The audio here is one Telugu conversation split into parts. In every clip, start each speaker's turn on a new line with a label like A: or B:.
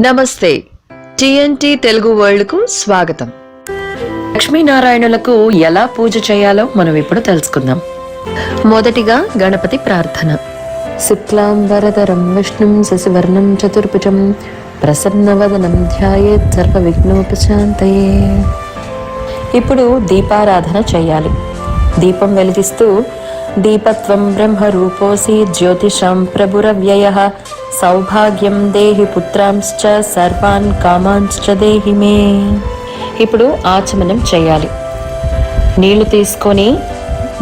A: నమస్తే. టిఎన్టీ తెలుగు వరల్డ్కు స్వాగతం. లక్ష్మీనారాయణులకు ఎలా పూజ చేయాలో మనం ఇప్పుడు తెలుసుకుందాం. మొదటిగా గణపతి ప్రార్థన. శుక్లాం వరదరం విష్ణుం శశివర్ణం చతుర్భుజం ప్రసన్నవదనం ధ్యాయేత్ సర్వ విఘ్నోపశాంతయే ఇప్పుడు దీపారాధన చేయాలి. దీపం వెలిగిస్తూ దీపత్వం బ్రహ్మరూపోసి జ్యోతిషం ప్రభురవ్యయ సౌభాగ్యం దేహి పుత్రాంశ్చ సర్వాన్ కామాంశ్చ దేహి మే ఇప్పుడు ఆచమనం చేయాలి. నీళ్ళు తీసుకొని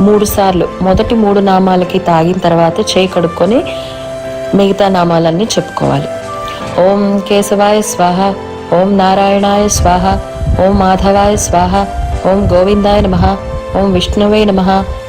A: మూడుసార్లు మొదటి మూడు నామాలకి తాగిన తర్వాత చేయి కడుక్కొని మిగతా నామాలన్నీ చెప్పుకోవాలి. ఓం కేశవాయ స్వాహ ఓం నారాయణాయ స్వాహ ఓం మాధవాయ స్వాహ ఓం గోవిందాయ నమ ఓం విష్ణువే నమ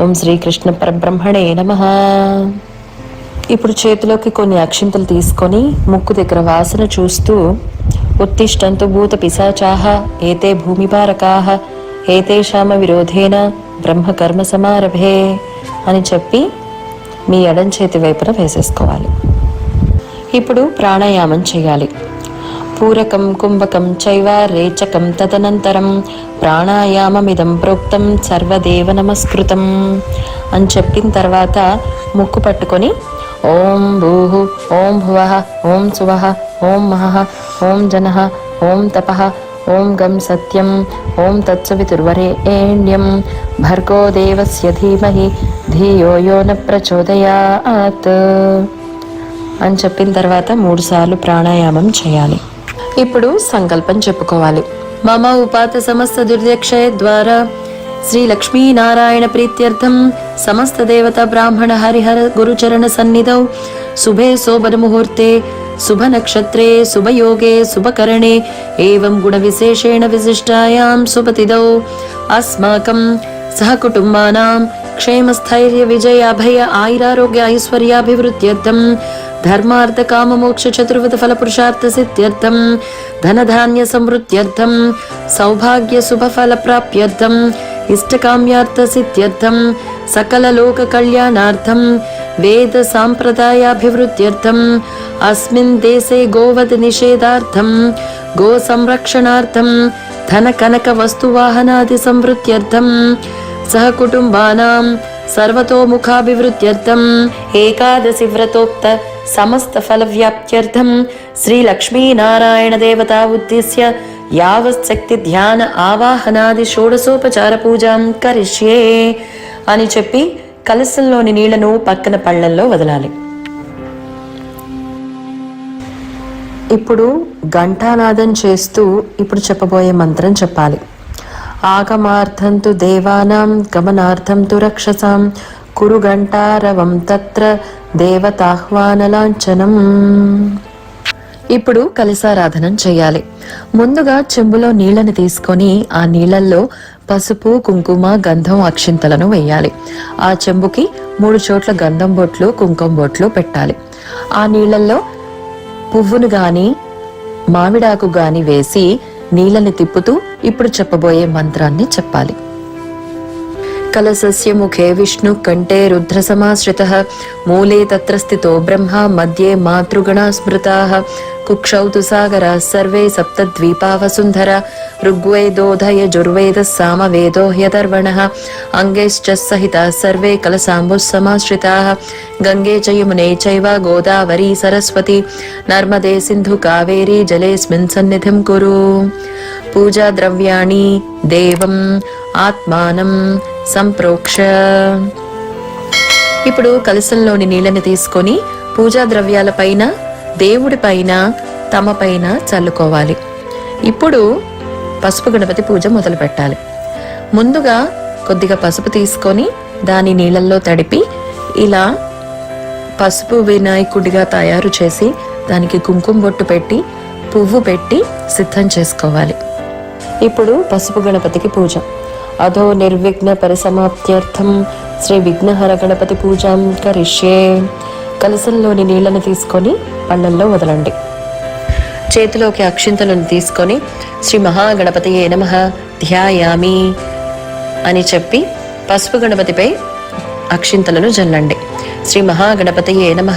A: ఓం శ్రీకృష్ణ పరబ్రహ్మణే నమ. ఇప్పుడు చేతిలోకి కొన్ని అక్షింతలు తీసుకొని ముక్కు దగ్గర వాసన చూస్తూ ఉత్తిష్టంతు భూత పిశాచాహ ఏతే భూమిపారకాహ ఏతేషామ విరోధేన బ్రహ్మకర్మ సమారభే అని చెప్పి మీ ఎడం చేతి వైపున వేసేసుకోవాలి. ఇప్పుడు ప్రాణాయామం చేయాలి. పూరకం కుంభకం చైవ రేచకం తదనంతరం ప్రాణాయామమిదం ప్రోక్తం సర్వదేవ నమస్కృతం అని చెప్పిన తర్వాత ముక్కు పట్టుకొని ఓం భూహు ఓం భువ ఓం శువ ఓం మహ ఓం జన ఓం తప ఓం గం సత్యం ఓం తత్సవితుర్వరేణ్యం। భర్గో దేవస్య ధీమహి ధియో యో న ప్రచోదయాత్। అని చెప్పిన తర్వాత మూడుసార్లు ప్రాణాయామం చేయాలి। ఇప్పుడు సంకల్పం చెప్పుకోవాలి. మమ ఉపాత సమస్త దుర్దక్షయ ద్వారా శ్రీ లక్ష్మీనారాయణ ప్రీత్యర్థం సమస్త దేవత బ్రాహ్మణ హరిహర గురుచరణ సన్నిధౌ. శుభే శోభన ముహూర్తే శుభ నక్షత్రే శుభయోగే శుభకరణే ఏవం గుణ విశేషేణ విశిష్టాయాం శుభతిదౌ అస్మాకం సహకుటుంబానాం క్షేమస్థైర్య విజయ అభయ ఆయురారోగ్య ఐశ్వర్యాభివృద్ధ్యర్థం ధర్మార్థ కామ మోక్ష చతుర్విధ ఫల పురుషార్థ సిద్ధ్యర్థం ధనధాన్య సమృద్ధ్యర్థం సౌభాగ్య శుభ ఫల ప్రాప్త్యర్థం ఇష్టకామ్యార్థ సిద్ధ్యర్థం సకల లోక కళ్యాణార్థం వేద సాంప్రదాయాభివృద్ధ్యర్థం అస్మిన్ దేశే గోవధ నిషేధార్థం గో సంరక్షణార్థం ధన కనక వస్తువాహనాది సంవృద్ధ్యర్థం సహకుటుంబానాం సర్వతోముఖాభివృద్ధ్యర్థం ఏకాదశి వ్రతోక్త సమస్త ఫల వ్యాప్త్యర్థం శ్రీ లక్ష్మీనారాయణ దేవతా ఉద్దేశ్య యావశక్తి ధ్యాన ఆవాహనాది షోడసోపచార పూజాం కరిష్యే అని చెప్పి కలశంలోని నీళ్ళను పక్కన పళ్ళల్లో వదలాలి. ఇప్పుడు ఘంటానాదం చేస్తూ ఇప్పుడు చెప్పబోయే మంత్రం చెప్పాలి. ఆగమార్థం తు దేవానాం గమనార్థం తు రక్షసాం కురు ఘంటారవం తత్ర దేవతాహ్వానలాంఛనం ఇప్పుడు కలిసారాధనం చేయాలి. ముందుగా చెంబులో నీళ్ళను తీసుకొని ఆ నీళ్ళల్లో పసుపు కుంకుమ గంధం అక్షింతలను వేయాలి. ఆ చెంబుకి మూడు చోట్ల గంధం బొట్లు కుంకుమ బొట్లు పెట్టాలి. ఆ నీళ్ళల్లో పువ్వును గాని మామిడాకు గాని వేసి నీళ్ళని తిప్పుతూ ఇప్పుడు చెప్పబోయే మంత్రాన్ని చెప్పాలి. కలసస్య ముఖే విష్ణు కంఠే రుద్ర సమాశ్రిత మూలే తత్ర స్థితో బ్రహ్మ మధ్యే మాతృగణా స్మృతా కుక్షౌ తు సాగర సర్వే సప్తద్వీపా వసుంధర ఋగ్వేదోధయ జుర్వేద సామవేదో హ్యదర్వణ అంగైశ్చ సహిత సర్వే కలసాంబుః సమాశ్రితా గంగే చ యమునే చైవ గోదావరి సరస్వతి నర్మదే సింధు కావేరీ జలేస్మిన్ సన్నిధిం కురు పూజా ద్రవ్యాణి దేవం ఆత్మానం సంప్రోక్ష. ఇప్పుడు కలశంలోని నీళ్ళని తీసుకొని పూజా ద్రవ్యాల పైన దేవుడి పైన తమ పైన చల్లుకోవాలి. ఇప్పుడు పసుపు గణపతి పూజ మొదలు పెట్టాలి. ముందుగా కొద్దిగా పసుపు తీసుకొని దాని నీళ్ళల్లో తడిపి ఇలా పసుపు వినాయకుడిగా తయారు చేసి దానికి కుంకుమ బొట్టు పెట్టి పువ్వు పెట్టి సిద్ధం చేసుకోవాలి. ఇప్పుడు పసుపు గణపతికి పూజ. అధో నిర్విఘ్న పరిసమాప్త్యర్థం శ్రీ విఘ్నహర గణపతి పూజాం కరిష్యే కలసంలోని నీళ్ళను తీసుకొని పళ్ళల్లో వదలండి। చేతిలోకి అక్షింతలను తీసుకొని శ్రీ మహాగణపతి నమ ధ్యాయామి అని చెప్పి పసుపు గణపతిపై అక్షింతలను జల్లండి। శ్రీ మహాగణపతి నమ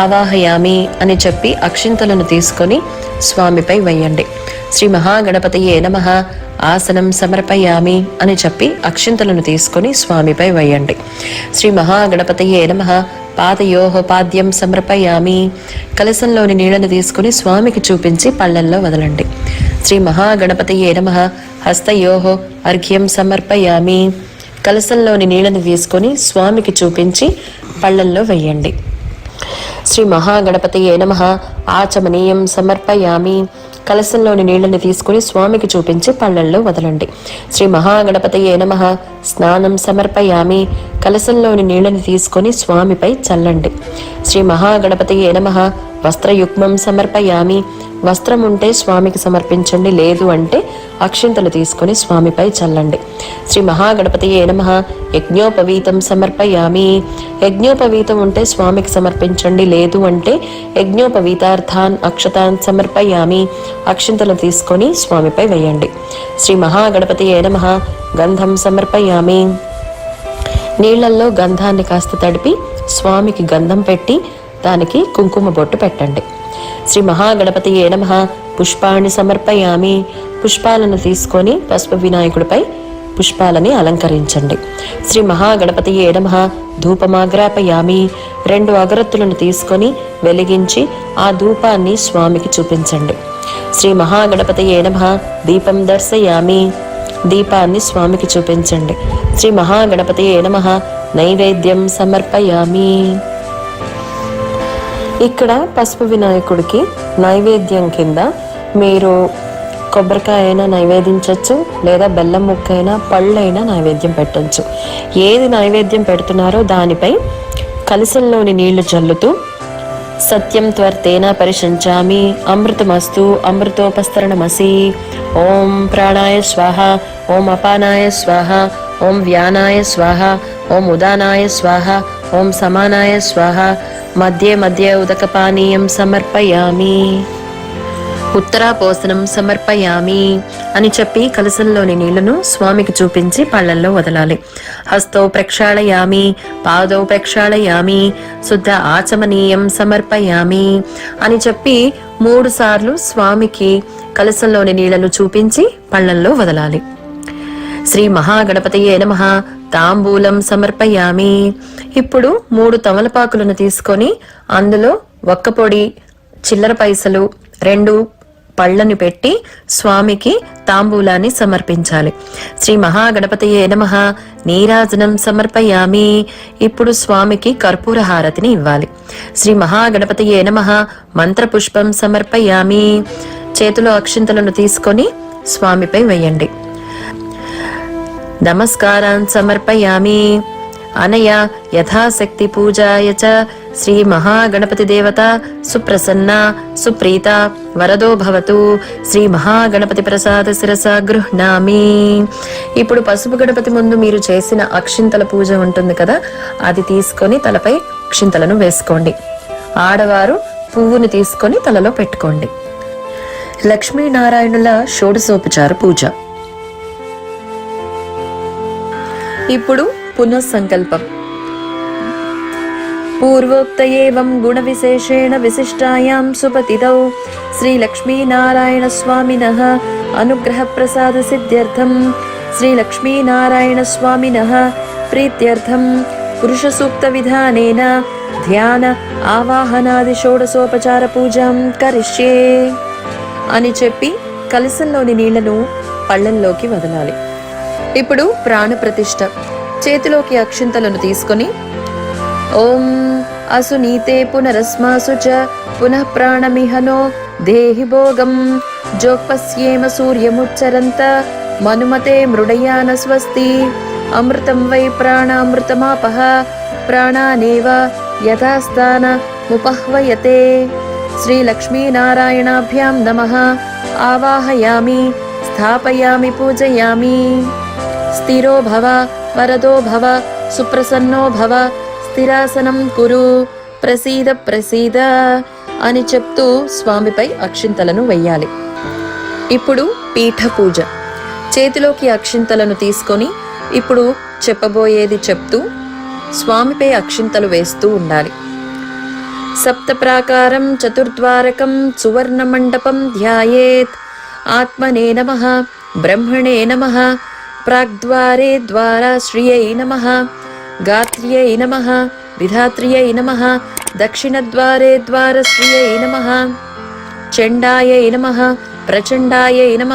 A: ఆవాహయామి అని చెప్పి అక్షింతలను తీసుకొని స్వామిపై వేయండి। శ్రీ మహాగణపతి నమ. ఆసనం సమర్పయామి అని చెప్పి అక్షింతలను తీసుకొని స్వామిపై వేయండి. శ్రీ మహాగణపతి నమ. పాదయోహ పాద్యం సమర్పయామి. కలసంలోని నీళ్ళను తీసుకుని స్వామికి చూపించి పళ్ళల్లో వదలండి. శ్రీ మహాగణపతి నమ. హస్తయోహో అర్ఘ్యం సమర్పయామి. కలసంలోని నీళ్ళను తీసుకొని స్వామికి చూపించి పళ్ళల్లో వెయ్యండి శ్రీ మహాగణపతి నమ. ఆచమనీయం సమర్పయామి. కలసంలోని నీళ్ళను తీసుకుని స్వామికి చూపించి పళ్ళల్లో వదలండి. శ్రీ మహాగణపతి ఏనమహ స్నానం సమర్పయామి. కలసంలోని నీళ్ళను తీసుకొని స్వామిపై చల్లండి. శ్రీ మహాగణపతి ఏనమహ వస్త్రయుగ్మం సమర్పయామి. వస్త్రం ఉంటే స్వామికి సమర్పించండి లేదు అంటే అక్షింతలు తీసుకొని స్వామిపై చల్లండి. శ్రీ మహాగణపతి నమ. యజ్ఞోపవీతం సమర్పయామి. యజ్ఞోపవీతం ఉంటే స్వామికి సమర్పించండి లేదు అంటే యజ్ఞోపవీతార్థాన్ అక్షతాన్ సమర్పయామి. అక్షింతలు తీసుకొని స్వామిపై వేయండి. శ్రీ మహాగణపతి నమ. గంధం సమర్పయామి. నీళ్ళల్లో గంధాన్ని కాస్త తడిపి స్వామికి గంధం పెట్టి దానికి కుంకుమ బొట్టు పెట్టండి. శ్రీ మహాగణపతి నమ. పుష్పాన్ని సమర్పయామి. పుష్పాలను తీసుకొని పసుపు వినాయకుడిపై పుష్పాలని అలంకరించండి. శ్రీ మహాగణపతి నమ. ధూపమాగ్రాపయామి. రెండు అగరత్తులను తీసుకొని వెలిగించి ఆ ధూపాన్ని స్వామికి చూపించండి. శ్రీ మహాగణపతి నమ. దీపం దర్శయామి. దీపాన్ని స్వామికి చూపించండి. శ్రీ మహాగణపతి నమ. నైవేద్యం సమర్పయామి. ఇక్కడ పసుపు వినాయకుడికి నైవేద్యం కింద మీరు కొబ్బరికాయ అయినా నైవేదించవచ్చు లేదా బెల్లం ముక్క అయినా పళ్ళైనా నైవేద్యం పెట్టచ్చు. ఏది నైవేద్యం పెడుతున్నారో దానిపై కలసంలోని నీళ్ళు చల్లుతూ సత్యం త్వర్తేన పరిశంచామి అమృతమస్తు అమృతోపస్తరణమసి ఓం ప్రాణాయ స్వాహ ఓం అపానాయ స్వాహ ఓం వ్యానాయ స్వాహ ఓం ఉదానాయ స్వాహ ఓం సమానాయ స్వాహ. మధ్య మధ్య ఉదకపానీయం సమర్పయామి. ఉత్తరాపోసనం సమర్పయామి అని చెప్పి కలసంలోని నీళ్ళను స్వామికి చూపించి పళ్ళల్లో వదలాలి. హస్తో ప్రక్షాళయామి పాదౌ ప్రక్షాళయామి శుద్ధ ఆచమనీయం సమర్పయామి అని చెప్పి మూడు సార్లు స్వామికి కలసంలోని నీళ్ళను చూపించి పళ్ళల్లో వదలాలి. శ్రీ మహాగణపతి నమ. తాంబూలం సమర్పయామి. ఇప్పుడు మూడు తమలపాకులను తీసుకొని అందులో ఒక్క పొడి చిల్లర పైసలు రెండు పళ్ళని పెట్టి స్వామికి తాంబూలాన్ని సమర్పించాలి. శ్రీ మహాగణపతయే నమ. నీరాజనం సమర్పయామి. ఇప్పుడు స్వామికి కర్పూర హారతిని ఇవ్వాలి. శ్రీ మహాగణపతయే నమ. మంత్రపుష్పం సమర్పయామి. చేతిలో అక్షింతలను తీసుకొని స్వామిపై వేయండి. నమస్కారాన్ సమర్పయామి. అనయా యథాశక్తి పూజాయ చ శ్రీ మహాగణపతి దేవత సుప్రసన్న సుప్రీత వరదో భవతు శ్రీ మహాగణపతి ప్రసాద శిరస గృహ్ణామి. ఇప్పుడు పసుపు గణపతి ముందు మీరు చేసిన అక్షింతల పూజ ఉంటుంది కదా అది తీసుకొని తలపై అక్షింతలను వేసుకోండి. ఆడవారు పువ్వుని తీసుకొని తలలో పెట్టుకోండి. లక్ష్మీనారాయణుల షోడశోపచార పూజ. ఇప్పుడు పునఃసంకల్పం. పూర్వోక్త ఏవం గుణ విశేషేణ విశిష్టాయాం సుపతితౌ శ్రీ లక్ష్మీనారాయణ స్వామిన అనుగ్రహ ప్రసాద సిద్ధ్యర్థం శ్రీ లక్ష్మీనారాయణ స్వామిన ప్రీత్యర్థం. పురుష సూక్త విధానేన ధ్యాన ఆవాహనాది షోడసోపచార పూజం కరిష్యే అని చెప్పి కలసంలోని నీళ్ళను పళ్ళల్లోకి వదలాలి. ఇప్పుడు ప్రాణప్రతిష్ఠ. చేతిలోకి అక్షింతలను తీసుకుని ఓం అసు నీతే పునరస్మాసు చ పునః ప్రాణమిహనో దేహి భోగం. జోక్పస్యేమ సూర్యముచ్చరంత మనుమతే మృడయాన స్వస్తి. అమృతం వై ప్రాణామృతమాపహ ప్రాణానేవ యథాస్థాన ముపహ్వయతే. శ్రీలక్ష్మీనారాయణాభ్యాం నమ. ఆవాహయామి స్థాపయామి పూజయామి. స్థిరో భవ వరదో భవ సుప్రసన్నో భవ స్థిరాసనం కురు ప్రసీద ప్రసీద అని చెప్తూ స్వామిపై అక్షింతలను వెయ్యాలి. ఇప్పుడు పీఠ పూజ చేతిలోకి అక్షింతలను తీసుకొని ఇప్పుడు చెప్పబోయేది చెప్తూ స్వామిపై అక్షింతలు వేస్తూ ఉండాలి. సప్త ప్రాకారం చతుర్ద్వారకం సువర్ణ మండపం ధ్యాయేత్. ఆత్మనే నమ బ్రహ్మణే నమ ప్రాగ్ద్వారే ద్వారా శ్రియై నమ గాత్ర్యై నమ విధాత్ర్యై నమ దక్షిణద్వారే ద్వారశ్రియై నమ చండాయై నమ ప్రచండాయై నమ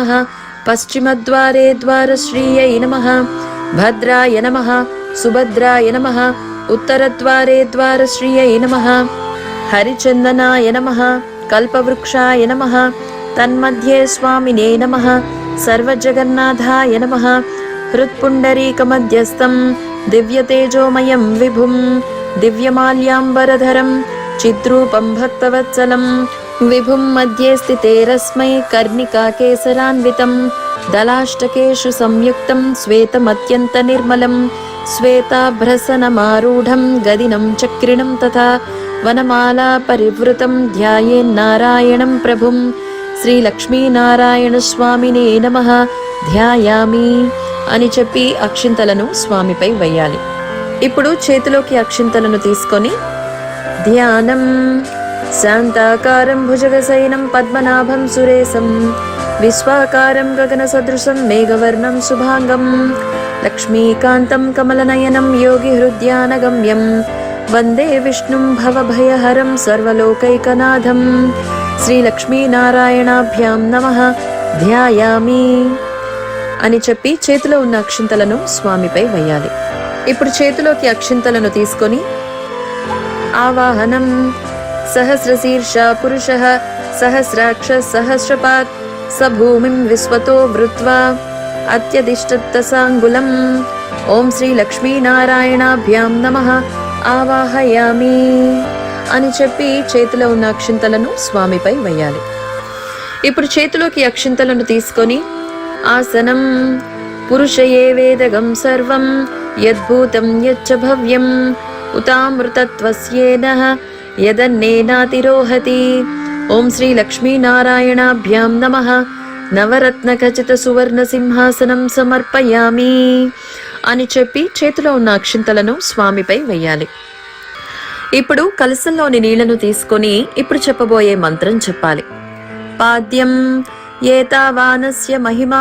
A: పశ్చిమద్వారే ద్వారశ్రీయై నమ భద్రాయ నమ సుభద్రాయ నమ ఉత్తరద్వారే ద్వారశ్రీయై నమ హరిచందనాయ నమ కల్పవృక్షాయ నమ తన్మధ్యే స్వామినే నమ సర్వజగన్నాథాయ నమ. హృత్పుండరీకమధ్యస్థం దివ్యతేజోమయం విభుం దివ్యమాల్యాంబరధరం చిద్రూపం భక్తవత్సలం విభుం మధ్యే స్థితేరస్మై కర్ణికాకేసరాన్వితం దళాష్టకేషు సంయుక్తం శ్వేతమత్యంత నిర్మలం శ్వేతాభ్రసనమారూఢం గదినం చక్రిణం తథా వనమాలా పరివృతం ధ్యాయేన్నారాయణం ప్రభుం శ్రీలక్ష్మీనారాయణ స్వామినే నమ. ధ్యాయామి అని చెప్పి అక్షింతలను స్వామిపై వేయాలి. ఇప్పుడు చేతిలోకి అక్షింతలను తీసుకొని ధ్యానం. శాంతాకారం భుజగశయనం పద్మనాభం సురేశం. విశ్వాకారం గగన సదృశం మేఘవర్ణం శుభాంగం. లక్ష్మీకాంతం కమలనయనం యోగి హృద్యానగమ్యం. వందే విష్ణుం భవభయహరం సర్వలోకైకనాథం. శ్రీలక్ష్మీనారాయణాభ్యాం నమ. ధ్యాయామి అని చెప్పి చేతిలో ఉన్న అక్షింతలను స్వామిపై వేయాలి. ఇప్పుడు చేతిలోకి అక్షింతలను తీసుకొని ఆవాహనం. సహస్రశీర్ష పురుష సహస్రాక్ష సహస్రపాత్ సభూమిం విశ్వతో వృత్వా అత్యధిష్టత్తసాంగులం ఓం శ్రీ లక్ష్మీనారాయణాభ్యాం నమ. ఆవాహయామి. అని చెప్పి చేతిలో ఉన్న అక్షింతలను స్వామిపై వేయాలి. ఇప్పుడు చేతిలోకి అక్షింతలను తీసుకొని ఆసనం పురుషయే వేదగం సర్వం యద్భూతం యచ్చ భవ్యం ఉతామృతత్వస్యేన యదన్నేనాతిరోహతి ఓం శ్రీ లక్ష్మీనారాయణాభ్యాం నమ. నవరత్న ఖచిత సువర్ణ సింహాసనం సమర్పయామి అని చెప్పి చేతిలో ఉన్న అక్షింతలను స్వామిపై వెయ్యాలి ఇప్పుడు కలసంలోని నీళ్ళను తీసుకొని ఇప్పుడు చెప్పబోయే మంత్రం చెప్పాలి. పాద్యం ఏతావానస్య మహిమ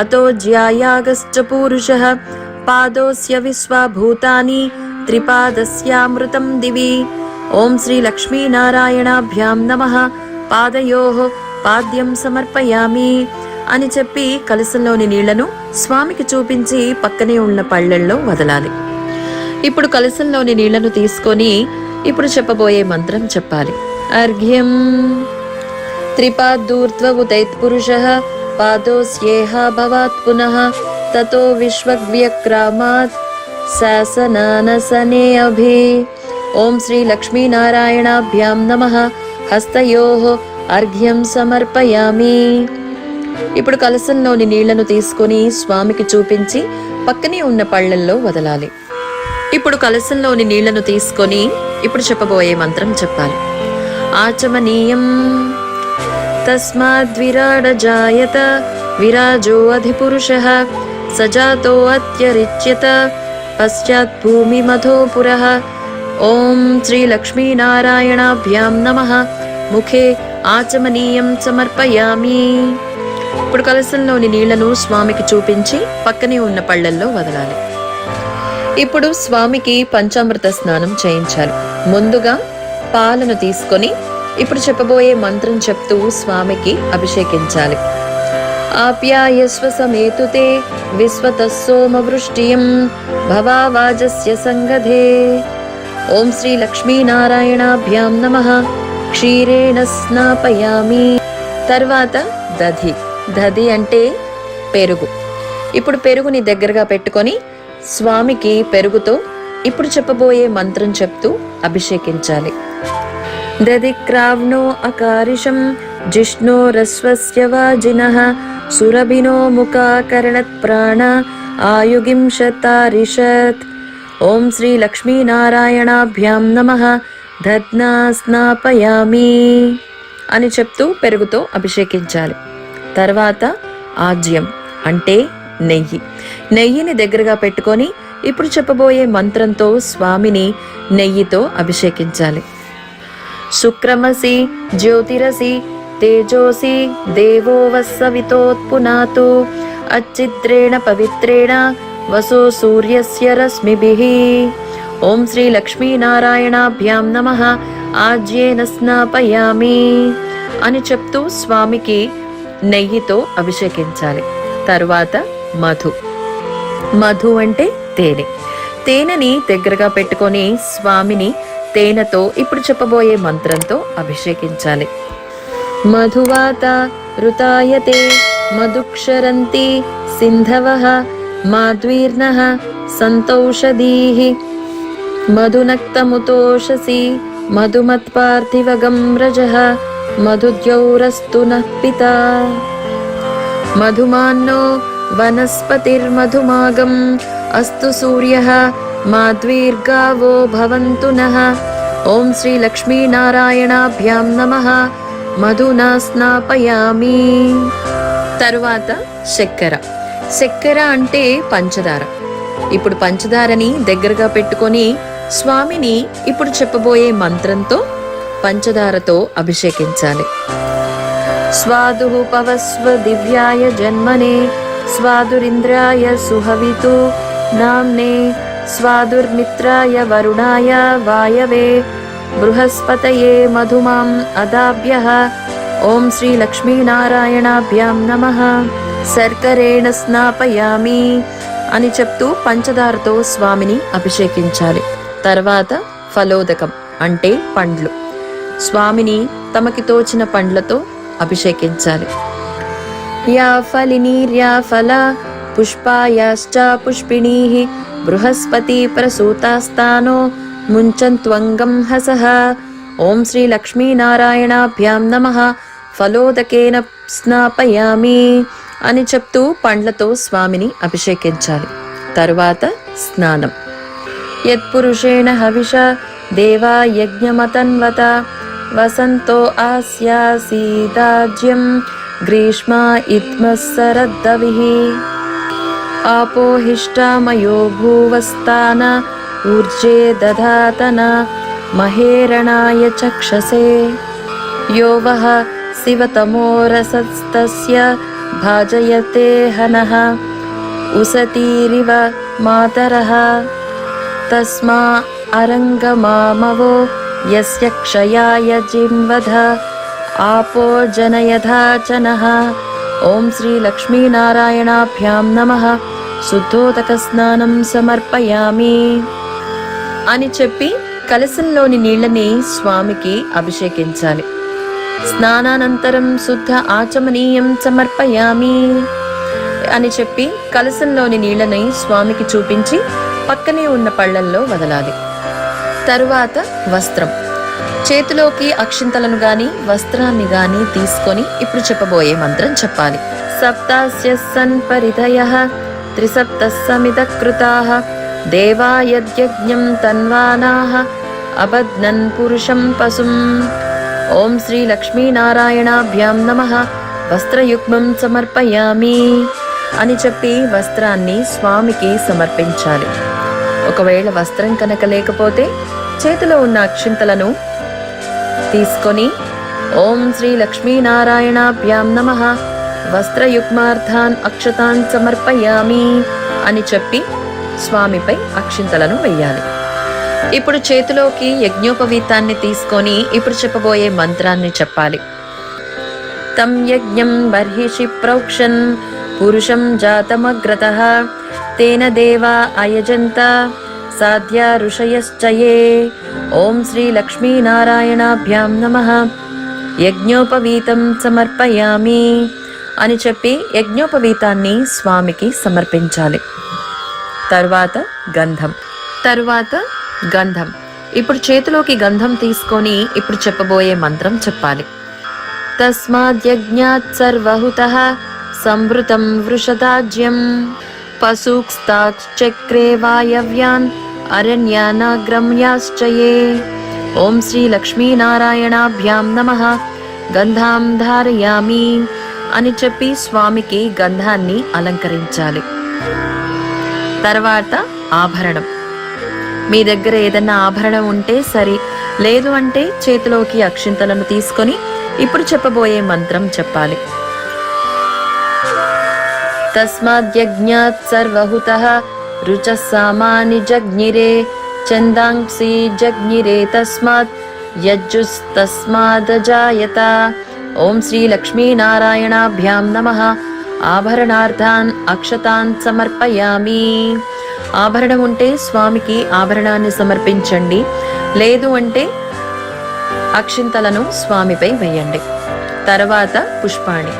A: అతో జ్యాయాగశ్చ పూరుష పాదోస్య విశ్వభూతాని త్రిపాదస్యామృతం దివి. ఓం శ్రీ లక్ష్మీనారాయణాభ్యాం నమ. పాదయో పాద్యం సమర్పయామి అని చెప్పి కలసంలోని నీళ్ళను స్వామికి చూపించి పక్కనే ఉన్న పళ్ళెల్లో వదలాలి. ఇప్పుడు కలసంలోని నీళ్ళను తీసుకొని ఇప్పుడు చెప్పబోయే మంత్రం చెప్పాలి. అర్ఘ్యం త్రిపాద్దూర్ధ్వ ఉదైత్పురుష పాదోస్యేహ భవాత్ పునః తతో విశ్వవ్యక్రామాత్ శాసనానసనే అభి. ఓం శ్రీ లక్ష్మీనారాయణాభ్యాం నమ. హస్తయో అర్ఘ్యం సమర్పయామి. ఇప్పుడు కలసంలోని నీళ్ళను తీసుకొని స్వామికి చూపించి పక్కనే ఉన్న పళ్ళల్లో వదలాలి. ఇప్పుడు కలసంలోని నీళ్ళను తీసుకొని ఇప్పుడు చెప్పబోయే మంత్రం చెప్పాలి. ఆచమనీయం. తస్మాద్విరాడజాయత విరాజో అధిపురుష సజాతో అత్యరిచ్యత పశ్చాత్ భూమి మధోపుర ఓం శ్రీ లక్ష్మీనారాయణాభ్యాం నమ. ముఖే ఆచమనీయం సమర్పయామి. ఇప్పుడు కలసంలోని నీళ్ళను స్వామికి చూపించి పక్కనే ఉన్న పళ్ళల్లో వదలాలి. ఇప్పుడు స్వామికి పంచామృత స్నానం చేయించాలి. ముందుగా పాలను తీసుకొని ఇప్పుడు చెప్పబోయే మంత్రం చెప్తూ స్వామికి అభిషేకించాలి. ఆప్యాయస్వ సమేతుతే విశ్వత సోమవృష్టియం భవావాజస్య సంగధే. ఓం శ్రీ లక్ష్మీనారాయణాభ్యాం నమ. క్షీరేణ స్నాపయామి. తర్వాత దధి. దధి అంటే పెరుగు. ఇప్పుడు పెరుగుని దగ్గరగా పెట్టుకొని స్వామికి పెరుగుతో ఇప్పుడు చెప్పబోయే మంత్రం చెప్తూ అభిషేకించాలి. దదిక్రావ్నో అకారిషం జిష్ణోరస్వస్య వాజిన సురభినో ముఖాకరణత్ ప్రాణ ఆయుగింశతారిషత్ ఓం శ్రీ లక్ష్మీనారాయణాభ్యాం నమ ధద్నా స్నాపయామి అని చెప్తూ పెరుగుతో అభిషేకించాలి. తర్వాత ఆజ్యం అంటే నెయ్యి. నెయ్యిని దగ్గరగా పెట్టుకొని ఇప్పుడు చెప్పబోయే మంత్రంతో స్వామిని నెయ్యితో అభిషేకించాలి. శుక్రమసి జ్యోతిరసి తేజోసి దేవోవస్సవితోత్పునాతు అచ్చిత్రేణ పవిత్రేణ వసో సూర్యస్య రశ్మిభిః. ఓం శ్రీ లక్ష్మీనారాయణాభ్యాం నమః. ఆజ్యేన స్నాపయామి అని చెప్తూ స్వామికి నెయ్యితో అభిషేకించాలి. తరువాత మధు. మధు అంటే తేనె. తేనెని దగ్గరగా పెట్టుకొని స్వామిని తేనెతో ఇప్పుడు చెప్పబోయే మంత్రంతో అభిషేకించాలి. మధువాత ఋతాయతే మధుక్షరంతి సింధవ మాధ్వీర్ణ సంతౌషధీః మధునక్తముతోషసి మధుమత్పార్థివగం రజ మధుద్యౌరస్తు నః పిత. మధుమాన్నో వనస్పతిర్మధుమాగం అస్తు సూర్యః మాద్వీర్గావో భవంతు నః ఓం శ్రీ లక్ష్మీనారాయణాభ్యాం నమః మధునా స్నాపయామి తరువాత చక్కెర చక్కెర అంటే పంచదార. ఇప్పుడు పంచదారని దగ్గరగా పెట్టుకొని స్వామిని ఇప్పుడు చెప్పబోయే మంత్రంతో పంచదారతో అభిషేకించాలి. స్వాదు పవస్వ దివ్యాయ జన్మనే స్వాదురింద్రాయ సుహవితు నామ్నే స్వాదుర్మిత్రాయ వరుణాయ వాయవే బృహస్పతయే మధుమాం అదాభ్య. ఓం శ్రీ లక్ష్మీనారాయణాభ్యాం నమ. శర్కరేణ స్నాపయామి అని చెప్తూ పంచదారతో స్వామిని అభిషేకించాలి. తర్వాత ఫలోదకం అంటే పండ్లు. స్వామిని తమకి తోచిన పండ్లతో అభిషేకించాలి. యా ఫలినీర్యా ఫల పుష్పాయాశ్చ పుష్పిణీః బృహస్పతి ప్రసూతాస్తానో ముంచంత్వంగం హసః ఓం శ్రీ లక్ష్మీనారాయణాభ్యాం నమః ఫలోదకేన స్నాపయామి అని చెప్తూ పండ్లతో స్వామిని అభిషేకించాలి తరువాత స్నానం యత్పురుషేణ హవిష దేవా యజ్ఞమతన్వత వసంతో ఆస్యాసీదాజ్యం ग्रीष्मा इत्मः सरद्दविः। आपोहिष्ठामयो भूवस्तान ऊर्जे दधातन महेरणाय चक्षसे। यो वः शिवतमोरसस्तस्य भाजयते हनः। उसतीरिव मातरः। तस्मा अरङ्गमामवो यस्य क्षयाय जिन्वध। आपो जनयधा च नः ॐ श्रीलक्ष्मीनारायणाभ्यां नमः శుద్ధోదకస్నానం సమర్పయామి అని చెప్పి కలశంలోని నీళ్ళని స్వామికి అభిషేకించాలి స్నానానంతరం శుద్ధ ఆచమనీయం సమర్పయామి అని చెప్పి కలశంలోని నీళ్ళని స్వామికి చూపించి పక్కనే ఉన్న పళ్ళల్లో వదలాలి తరువాత వస్త్రం చేతిలోకి అక్షింతలను గాని వస్త్రాన్ని గాని తీసుకొని ఇప్పుడు చెప్పబోయే మంత్రం చెప్పాలి. సప్తాస్య సన్ పరిధయ త్రిసప్త సమిత కృతాః దేవా తన్వానాహ తన్వానాః అబధ్నన్ పురుషం పశుం. ఓం శ్రీ లక్ష్మీనారాయణాభ్యాం నమః వస్త్రయుగ్మం సమర్పయామి అని చెప్పి వస్త్రాన్ని స్వామికి సమర్పించాలి. ఒకవేళ వస్త్రం కనుక లేకపోతే చేతిలో ఉన్న అక్షింతలను తీసుకొని ఓం శ్రీ లక్ష్మీనారాయణాభ్యాం నమ. వస్త్రయుగ్మార్థాన్ అక్షతాన్ సమర్పయామి అని చెప్పి స్వామిపై అక్షింతలను వెయ్యాలి. ఇప్పుడు చేతిలోకి యజ్ఞోపవీతాన్ని తీసుకొని ఇప్పుడు చెప్పబోయే మంత్రాన్ని చెప్పాలి. తం యజ్ఞం బర్హిషి ప్రోక్షన్ పురుషం జాతమగ్రత. తేన దేవా అయజంత సాధ్య ఋషయశ్చయే ఓం శ్రీ లక్ష్మీనారాయణాభ్యాం నమ యజ్ఞోపవీతం సమర్పయామి అని చెప్పి యజ్ఞోపవీతాన్ని స్వామికి సమర్పించాలి. తరువాత గంధం. తరువాత గంధం. ఇప్పుడు చేతిలోకి గంధం తీసుకొని ఇప్పుడు చెప్పబోయే మంత్రం చెప్పాలి. తస్మాద్యజ్ఞాత్ సర్వహుత సంవృతం వృషదాజ్యం పశుక్స్తాక్చక్రే వాయవ్యాన్ అరణ్యానాగ్రమ్యాశ్చయే ఓం శ్రీ లక్ష్మీనారాయణాభ్యాం నమ గంధాం ధారయామి అని చెప్పి స్వామికి గంధాన్ని అలంకరించాలి తర్వాత ఆభరణం. మీ దగ్గర ఏదన్నా ఆభరణం ఉంటే సరి లేదు అంటే చేతిలోకి అక్షింతలను తీసుకొని ఇప్పుడు చెప్పబోయే మంత్రం చెప్పాలి. తస్మాద్యజ్ఞాత్ సర్వహుత రుచస్సామాని జగ్నిరే చందాంసి జగ్నిరే తస్మాత్ యజ్జుస్తస్మాదజాయత ఓం శ్రీ లక్ష్మీనారాయణాభ్యాం నమ ఆభరణార్థాన్ అక్షతాన్ సమర్పయామి ఆభరణం ఉంటే స్వామికి ఆభరణాన్ని సమర్పించండి. లేదు అంటే అక్షింతలను స్వామిపై వేయండి. తర్వాత పుష్పాణి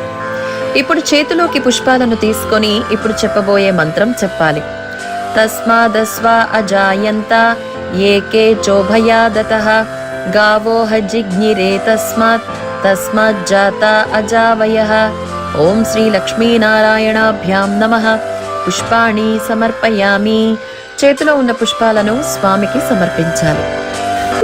A: ఇప్పుడు చేతిలోకి పుష్పాలను తీసుకొని ఇప్పుడు చెప్పబోయే మంత్రం చెప్పాలి. తస్మాదస్వా అజాయంత ఏకే చోభయాదత గావో జిగ్నిరే తస్మాత్ తస్మాత్ జాత అజావయ ఓం శ్రీ లక్ష్మీనారాయణాభ్యాం నమ పుష్పాణి సమర్పయామి చేతిలో ఉన్న పుష్పాలను స్వామికి సమర్పించాలి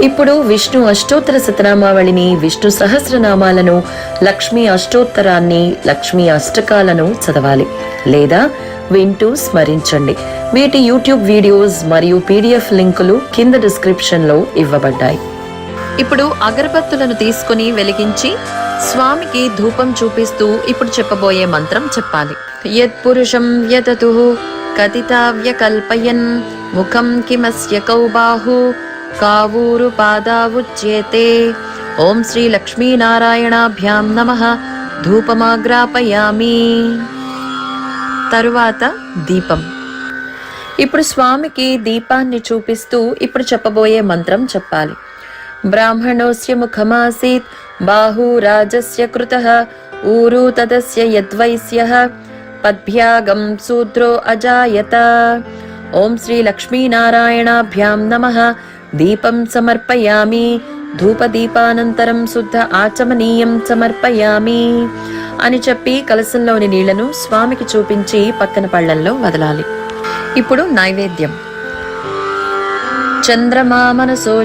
A: ఇప్పుడు విష్ణు అష్టోత్తర శతనామావళిని విష్ణు సహస్రనామాలను లక్ష్మీ అష్టోత్తరాన్ని లక్ష్మీ అష్టకాలను చదవాలి. లేదా వింటూ స్మరించండి. వీటి యూట్యూబ్ వీడియోస్ మరియు పీడిఎఫ్ లింకులు కింద డిస్క్రిప్షన్లో ఇవ్వబడ్డాయి. ఇప్పుడు అగరబత్తులను తీసుకుని వెలిగించి స్వామికి ధూపం చూపిస్తూ ఇప్పుడు చెప్పబోయే మంత్రం చెప్పాలి. యత్పురుషం యతతు కథితావ్యకల్పయన్ ముఖం కిమస్య కౌబాహు కావూరు పాదావుచ్యేతే ఓం శ్రీ లక్ష్మీనారాయణాభ్యాం నమ ధూపమాగ్రాపయామి తరువాత దీపం. ఇప్పుడు స్వామికి దీపాన్ని చూపిస్తూ ఇప్పుడు చెప్పబోయే మంత్రం చెప్పాలి. బ్రాహ్మణోస్య ముఖమాసీత్ బాహు రాజస్య కృతః ఊరు తదస్య యద్వైస్య పద్భ్యాగం శూద్రో అజాయత. ఓం శ్రీ లక్ష్మీనారాయణాభ్యాం నమ। దీపం సమర్పయామి. ధూపదీపానంతరం శుద్ధ ఆచమనీయం సమర్పయామి. అని చెప్పి కలసంలోని నీళ్ళను స్వామికి చూపించి పక్కన పళ్ళల్లో వదలాలి. ఇప్పుడు నైవేద్యం. చంద్రమా మనసో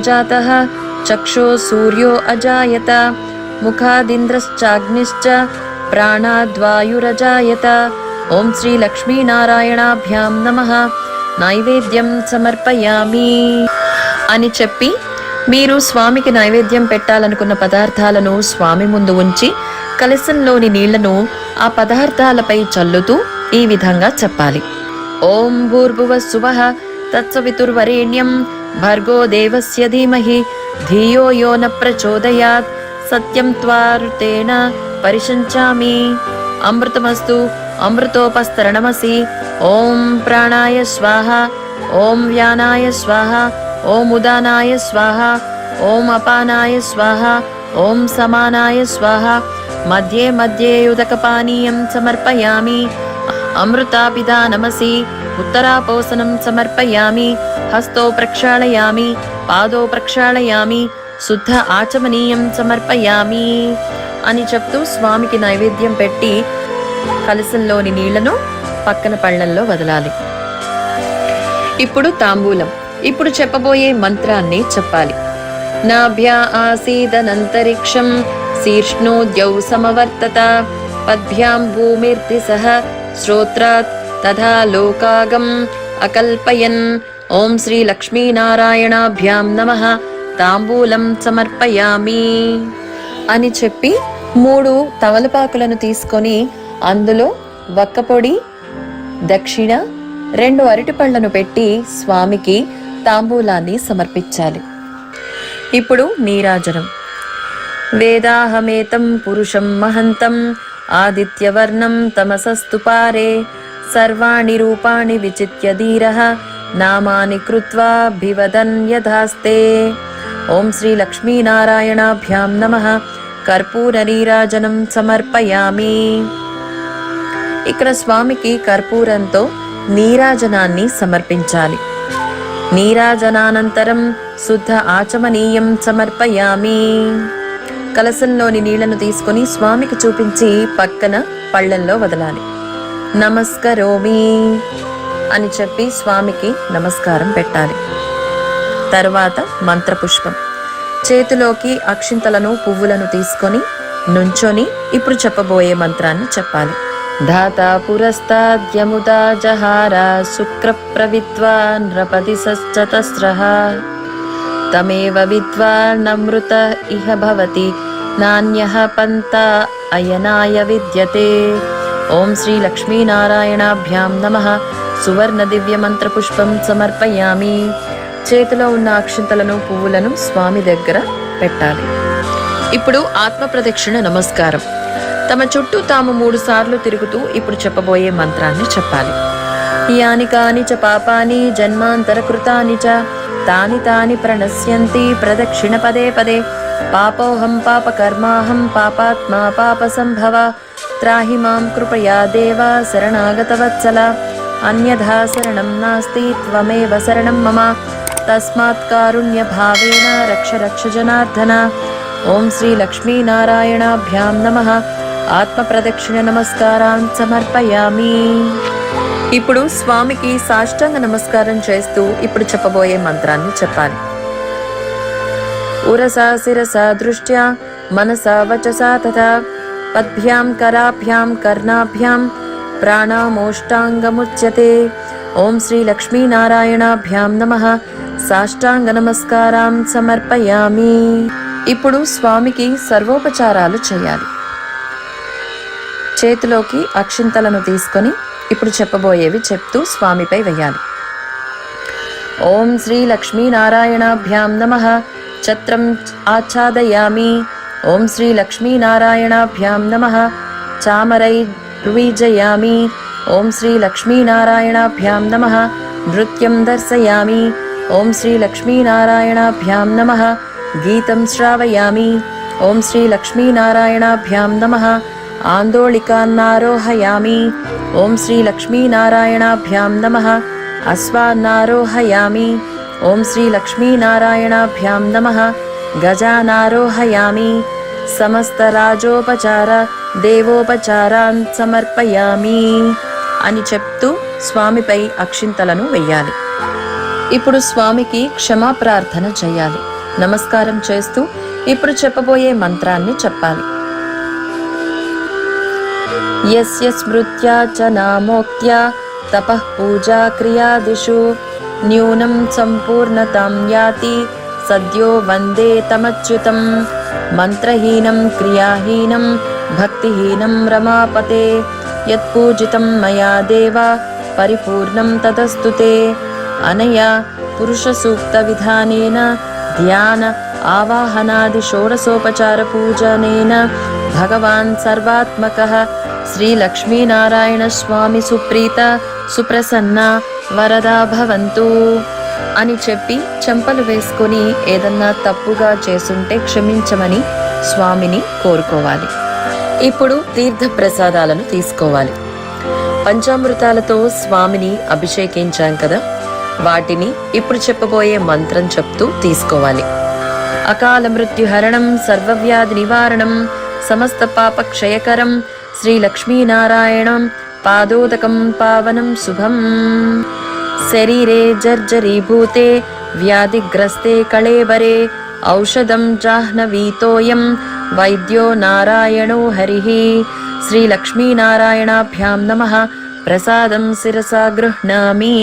A: చక్షో సూర్యో అజాయత ముఖాదింద్రశ్చాగ్నిశ్చ ప్రాణాద్వాయురజాయత. ఓం శ్రీ లక్ష్మీనారాయణాభ్యాం నమః. నైవేద్యం సమర్పయామి. అని చెప్పి మీరు స్వామికి నైవేద్యం పెట్టాలనుకున్న పదార్థాలను స్వామి ముందు ఉంచి కలశంలోని నీళ్ళను ఆ పదార్థాలపై చల్లుతూ ఈ విధంగా చెప్పాలి. ఓం భూర్భువ శువః తత్సవితుర్వరేణ్యం భర్గో దేవస్య ధీమహి ధియో యో న ప్రచోదయాత్ సత్యం త్వారుతేన పరిశంచామి. అమృతమస్తు అమృతోపస్తరణమసి. ఓం ప్రాణాయ స్వాహ ఓం వ్యానాయ స్వాహ ఓం ఉదానాయ స్వాహ ఓం అపానాయ స్వాహ ఓం సమానాయ స్వాహ. మధ్యే మధ్యే ఉదకపానీయం సమర్పయామి. అమృతాపిదానమసి ఉత్తరాపోసనం సమర్పయామి. హస్తో ప్రక్షాళయామి పాదో ప్రక్షాళయామి. శుద్ధ ఆచమనీయం సమర్పయామి అని చెప్తూ స్వామికి నైవేద్యం పెట్టి కలసంలోని నీళ్ళను పక్కన పళ్ళల్లో వదలాలి. ఇప్పుడు తాంబూలం. ఇప్పుడు చెప్పబోయే మంత్రాన్ని చెప్పాలి. నాభ్యా ఆసీదనంతరిక్షం శీర్ష్ణోద్యౌ సమవర్తత పద్భ్యాం భూమిర్ది సహ శ్రోత్రాత్ తథా లోకాగం అకల్పయన్. ఓం శ్రీ లక్ష్మీనారాయణాభ్యాం నమ తాంబూలం సమర్పయామి. అని చెప్పి మూడు తమలపాకులను తీసుకొని అందులో వక్కపొడి దక్షిణ రెండు అరటిపళ్ళను పెట్టి స్వామికి తాంబూలాన్ని సమర్పించాలి. ఇప్పుడు నీరాజనం. వేదాహమేతం పురుషం మహంతం ఆదిత్యవర్ణం తమసస్తు పారే. సర్వాణి రూపాణి విచిత్య ధీర నామాని కృత్వా భివదన్ యథాస్తే. ఓం శ్రీ లక్ష్మీనారాయణాభ్యాం నమ. కర్పూర నీరాజనం సమర్పయామి. ఇక్కడ స్వామికి కర్పూరంతో నీరాజనాన్ని సమర్పించాలి. నీరాజనానంతరం శుద్ధ ఆచమనీయం సమర్పయామి. కలసంలోని నీళ్ళను తీసుకొని స్వామికి చూపించి పక్కన పళ్ళల్లో వదలాలి. నమస్కరోమి అని చెప్పి స్వామికి నమస్కారం పెట్టాలి. తరువాత మంత్రపుష్పం. చేతిలోకి అక్షింతలను పువ్వులను తీసుకొని నుంచొని ఇప్పుడు చెప్పబోయే మంత్రాన్ని చెప్పాలి. धाता పురస్తాద్యముదా జహార शुक्रप्रविद्वा ప్రవిద్వా నృపతి సచతస్ర తమేవ విద్వాన్నమృత ఇహ భవతి నాణ్యః పంత అయనాయ విద్యతే. ఓం శ్రీ లక్ష్మీనారాయణాభ్యాం నమః. సమర్పయామి. చేతిలో ఉన్న అక్షింతలను పువ్వులను స్వామి దగ్గర పెట్టాలి. ఇప్పుడు ఆత్మ ప్రదక్షిణ నమస్కారం. తమ చుట్టూ తాము మూడు సార్లు తిరుగుతూ ఇప్పుడు చెప్పబోయే మంత్రాన్ని చెప్పాలి. యాని కాని చ పాపాని జన్మాంతర కృతాని చ తాని తాని ప్రణశ్యంతి ప్రదక్షిణ పదే పదే. పాపోహం పాపకర్మాహం పాపాత్మా పాప సంభవ త్రాహి మాం కృపయా దేవ శరణాగత వత్సల అన్యథా శరణం నాస్తి త్వమేవ శరణం మమ. తస్మాత్ కారుణ్య భావేన రక్ష రక్ష జనార్దన. ఓం శ్రీ లక్ష్మీనారాయణాభ్యాం నమః. ఆత్మ ప్రదక్షిణ సమర్పయామి. ఇప్పుడు స్వామికి సాష్టాంగ నమస్కారం చేస్తూ ఇప్పుడు చెప్పబోయే మంత్రాన్ని చెప్పాలి. ఉరసా శిరసా దృష్ట్యా మనసా వచసా తథా పద్భ్యాం కరాభ్యాం కర్ణాభ్యాం ప్రాణామోష్టాంగముచ్యతే. ఓం శ్రీ లక్ష్మీనారాయణాభ్యాం నమ. సాష్టాంగ నమస్కారం సమర్పయామి. ఇప్పుడు స్వామికి సర్వోపచారాలు చేయాలి. చేతిలోకి అక్షింతలను తీసుకొని ఇప్పుడు చెప్పబోయేవి చెప్తూ స్వామిపై వెయ్యాలి ఓం శ్రీ లక్ష్మీనారాయణాభ్యాం నమ. ఛత్రం ఆచ్ఛాదయామి. ఓం శ్రీ లక్ష్మీనారాయణాభ్యాం నమ. చామరై రువీజయామి ఓం శ్రీ లక్ష్మీనారాయణాభ్యాం నమ. నృత్యం దర్శయామి. ఓం శ్రీ లక్ష్మీనారాయణాభ్యాం నమ. గీతం శ్రావయామి. ఓం శ్రీ లక్ష్మీనారాయణాభ్యాం నమ. ఆందోళికాన్నారోహయామి ఓం శ్రీ లక్ష్మీనారాయణాభ్యాం నమ అశ్వాన్నారోహయామి ఓం శ్రీ లక్ష్మీనారాయణాభ్యాం నమ గజానారోహయామి సమస్తరాజోపచార దేవోపచారాన్ సమర్పయామి అని చెప్తూ స్వామిపై అక్షింతలను వెయ్యాలి ఇప్పుడు స్వామికి క్షమా ప్రార్థన చేయాలి. నమస్కారం చేస్తూ ఇప్పుడు చెప్పబోయే మంత్రాన్ని చెప్పాలి. యస్య స్మృత్యా చ నామోక్త్యా తపః పూజా క్రియాదిషు న్యూనం సంపూర్ణతాం యాతి సద్యో వందే తమచ్యుతం మంత్రహీనం క్రియాహీనం భక్తిహీనం రమాపతే యత్పూజితం మయా దేవ పరిపూర్ణం తదస్తు తే అనయా పురుషసూక్త విధానేన ధ్యాన ఆవాహనాది షోడసోపచార పూజనేన భగవాన్ సర్వాత్మకః శ్రీ లక్ష్మీనారాయణ స్వామి సుప్రీత సుప్రసన్న వరదా భవంతు అని చెప్పి చెంపలు వేసుకొని ఏదన్నా తప్పుగా చేసుంటే క్షమించమని స్వామిని కోరుకోవాలి. ఇప్పుడు తీర్థ ప్రసాదాలను తీసుకోవాలి. పంచామృతాలతో స్వామిని అభిషేకించాం కదా. వాటిని ఇప్పుడు చెప్పబోయే మంత్రం చెప్తూ తీసుకోవాలి. అకాల మృత్యుహరణం సర్వవ్యాధి నివారణం సమస్త పాప క్షయకరం శ్రీ లక్ష్మీనారాయణం పాదోదకం పావనం శుభం శరీరే జర్జరీభూతే వ్యాధిగ్రస్తే కళేబరే ఔషధం జాహ్నవీతోయం వైద్యో నారాయణో హరి శ్రీలక్ష్మీనారాయణాభ్యాం నమ ప్రసాదం శిరసా గృహ్ణామి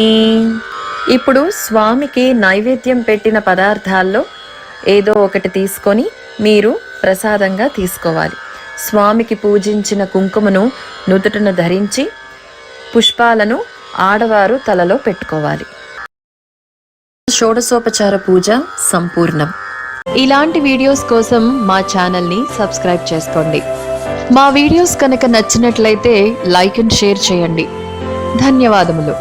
A: ఇప్పుడు స్వామికి నైవేద్యం పెట్టిన పదార్థాల్లో ఏదో ఒకటి తీసుకొని మీరు ప్రసాదంగా తీసుకోవాలి. స్వామికి పూజించిన కుంకుమను నుదుటను ధరించి పుష్పాలను ఆడవారు తలలో పెట్టుకోవాలి. షోడసోపచార పూజ సంపూర్ణం. ఇలాంటి వీడియోస్ కోసం మా ఛానల్ని సబ్స్క్రైబ్ చేసుకోండి. మా వీడియోస్ కనుక నచ్చినట్లయితే లైక్ అండ్ షేర్ చేయండి. ధన్యవాదములు.